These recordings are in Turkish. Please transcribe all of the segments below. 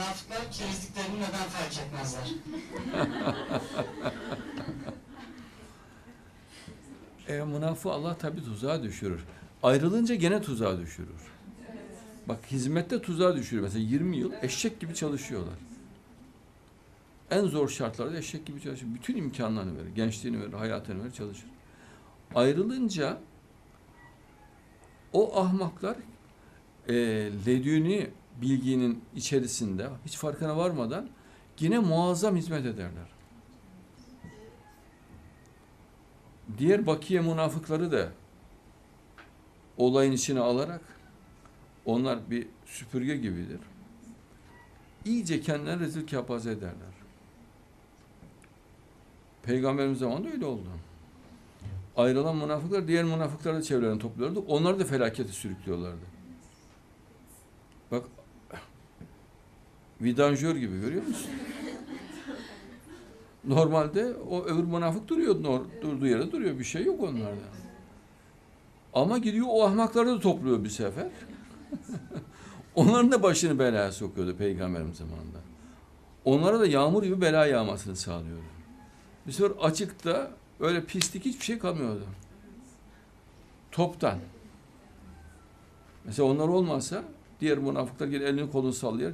Münafıklar çerezliklerini neden fark etmezler? E, münafığı Allah tabi tuzağa düşürür. Ayrılınca gene tuzağa düşürür. Bak hizmette tuzağa düşürür. Mesela 20 yıl eşek gibi çalışıyorlar. En zor şartlarda eşek gibi çalışıyor. Bütün imkanlarını verir. Gençliğini verir, hayatını verir, çalışır. Ayrılınca o ahmaklar e, ledüni bilginin içerisinde hiç farkına varmadan yine muazzam hizmet ederler. Diğer bakiye münafıkları da olayın içine alarak onlar bir süpürge gibidir. İyice kendilerini rezil kepaze ederler. Peygamberimiz zamanında öyle oldu. Ayrılan münafıklar diğer münafıkları da çevrelerini topluyordu. Onları da felakete sürüklüyorlardı. Bak vidanjör gibi görüyor musun? Normalde o öbür münafık duruyor, nor- durduğu yerde duruyor. Bir şey yok onlarda. Ama gidiyor o ahmakları da topluyor bir sefer. Onların da başını belaya sokuyordu Peygamberimiz zamanında. Onlara da yağmur gibi bela yağmasını sağlıyordu. Bir sefer açıkta öyle pislik hiçbir şey kalmıyordu. Toptan. Mesela onlar olmasa diğer münafıklar gelip elini kolunu sallıyor.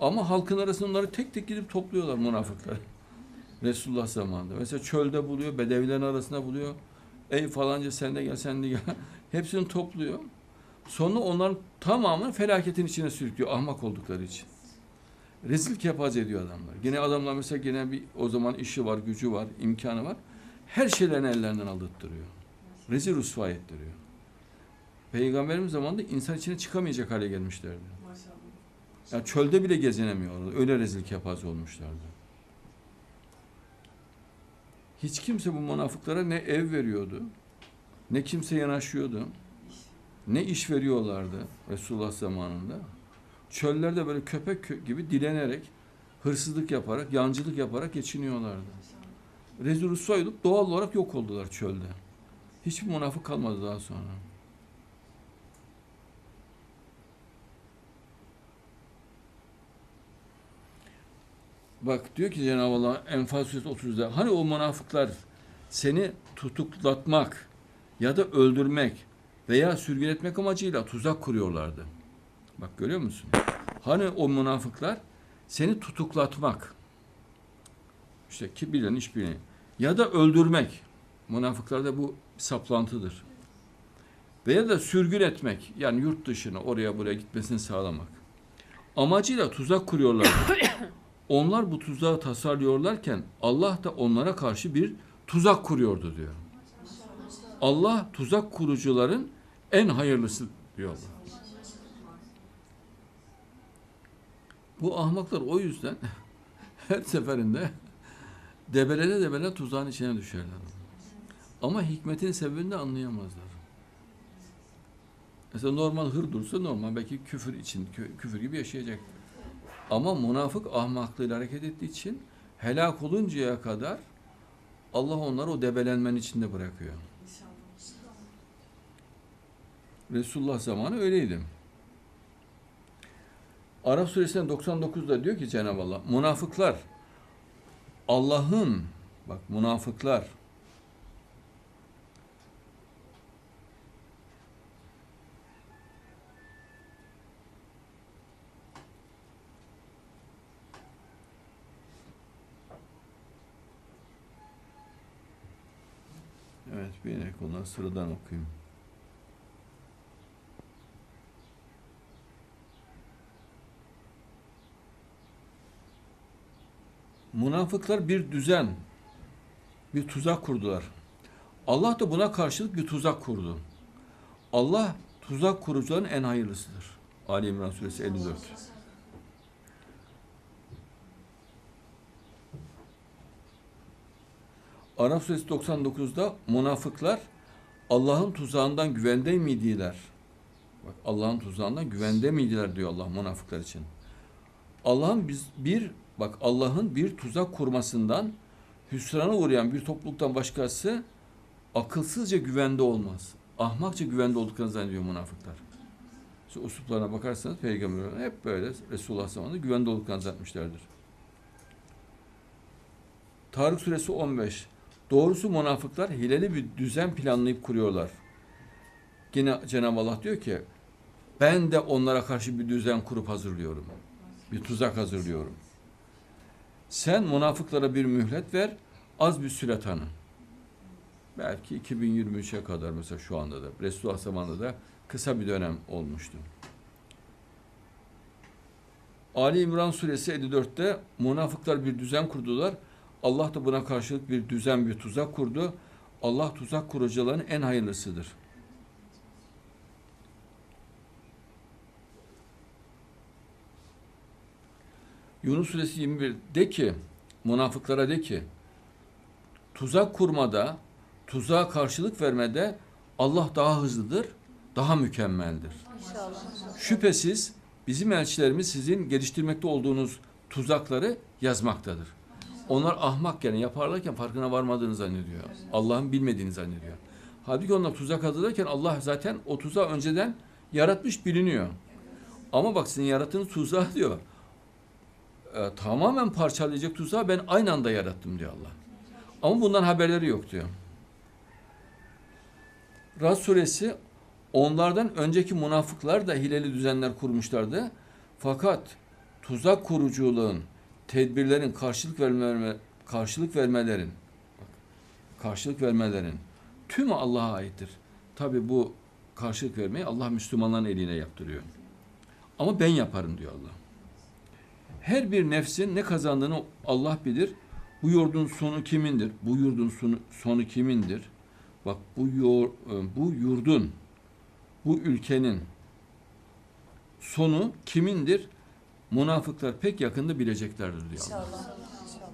Ama halkın arasında onları tek tek gidip topluyorlar münafıklar. Resulullah zamanında. Mesela çölde buluyor, bedevilerin arasında buluyor. Ey falanca sen de gel, sen de gel. Hepsini topluyor. Sonra onların tamamını felaketin içine sürüklüyor ahmak oldukları için. Rezil kepaz ediyor adamlar. Yine adamlar mesela yine bir o zaman işi var, gücü var, imkanı var. Her şeylerini ellerinden aldırttırıyor. Rezil rüsva ettiriyor. Peygamberimiz zamanında insan içine çıkamayacak hale gelmişlerdi. Yani çölde bile gezinemiyorlardı. Öyle rezil kepaz olmuşlardı. Hiç kimse bu münafıklara ne ev veriyordu, ne kimse yanaşıyordu, ne iş veriyorlardı Resulullah zamanında. Çöllerde böyle köpek kö- gibi dilenerek, hırsızlık yaparak, yancılık yaparak geçiniyorlardı. Rezil olup doğal olarak yok oldular çölde. Hiçbir münafık kalmadı daha sonra. Bak diyor ki Cenab-ı Allah Enfal Suresi 30'da hani o münafıklar seni tutuklatmak ya da öldürmek veya sürgün etmek amacıyla tuzak kuruyorlardı. Bak görüyor musun? Hani o münafıklar seni tutuklatmak işte ki bilen iş bilen ya da öldürmek münafıklarda bu saplantıdır. Veya da sürgün etmek yani yurt dışına oraya buraya gitmesini sağlamak. Amacıyla tuzak kuruyorlardı. Onlar bu tuzağı tasarlıyorlarken Allah da onlara karşı bir tuzak kuruyordu diyor. Allah tuzak kurucuların en hayırlısı diyor. Bu ahmaklar o yüzden her seferinde debelene debelene tuzağın içine düşerler. Ama hikmetin sebebini de anlayamazlar. Mesela normal hır dursa normal belki küfür için kü- küfür gibi yaşayacak. Ama münafık ahmaklığıyla hareket ettiği için helak oluncaya kadar Allah onları o debelenmenin içinde bırakıyor. Resulullah zamanı öyleydi. Araf suresinin 99'da diyor ki Cenab-ı Allah münafıklar Allah'ın bak münafıklar Evet bir onları sıradan okuyayım. Münafıklar bir düzen, bir tuzak kurdular. Allah da buna karşılık bir tuzak kurdu. Allah tuzak kurucuların en hayırlısıdır. Ali İmran suresi 54. Araf suresi 99'da münafıklar Allah'ın tuzağından güvende miydiler? Bak Allah'ın tuzağından güvende miydiler diyor Allah münafıklar için. Allah'ın biz bir bak Allah'ın bir tuzak kurmasından hüsrana uğrayan bir topluluktan başkası akılsızca güvende olmaz. Ahmakça güvende olduklarını zannediyor münafıklar. İşte usluplarına bakarsanız peygamberler hep böyle Resulullah zamanında güven dolu anlatmışlardır. Tarık suresi 15. Doğrusu münafıklar hileli bir düzen planlayıp kuruyorlar. Yine Cenab-ı Allah diyor ki ben de onlara karşı bir düzen kurup hazırlıyorum. Bir tuzak hazırlıyorum. Sen münafıklara bir mühlet ver, az bir süre tanı. Belki 2023'e kadar mesela şu anda da, Resulullah zamanında da kısa bir dönem olmuştu. Ali İmran suresi 54'te münafıklar bir düzen kurdular. Allah da buna karşılık bir düzen, bir tuzak kurdu. Allah tuzak kurucuların en hayırlısıdır. Yunus suresi 21 de ki münafıklara de ki tuzak kurmada, tuzağa karşılık vermede Allah daha hızlıdır, daha mükemmeldir. İnşallah. Şüphesiz bizim elçilerimiz sizin geliştirmekte olduğunuz tuzakları yazmaktadır. Onlar ahmak yani yaparlarken farkına varmadığını zannediyor. Allah'ın bilmediğini zannediyor. Halbuki onlar tuzak hazırlarken Allah zaten o tuzağı önceden yaratmış biliniyor. Ama bak sizin yarattığınız tuzağı diyor. e, tamamen parçalayacak tuzağı ben aynı anda yarattım diyor Allah. Ama bundan haberleri yok diyor. Ras suresi onlardan önceki münafıklar da hileli düzenler kurmuşlardı. Fakat tuzak kuruculuğun, tedbirlerin karşılık verme, karşılık vermelerin karşılık vermelerin tümü Allah'a aittir. Tabi bu karşılık vermeyi Allah Müslümanların eline yaptırıyor. Ama ben yaparım diyor Allah. Her bir nefsin ne kazandığını Allah bilir. Bu yurdun sonu kimindir? Bu yurdun sonu, sonu kimindir? Bak bu yor, bu yurdun, bu ülkenin sonu kimindir? Münafıklar pek yakında bileceklerdir diyor Allah. İnşallah.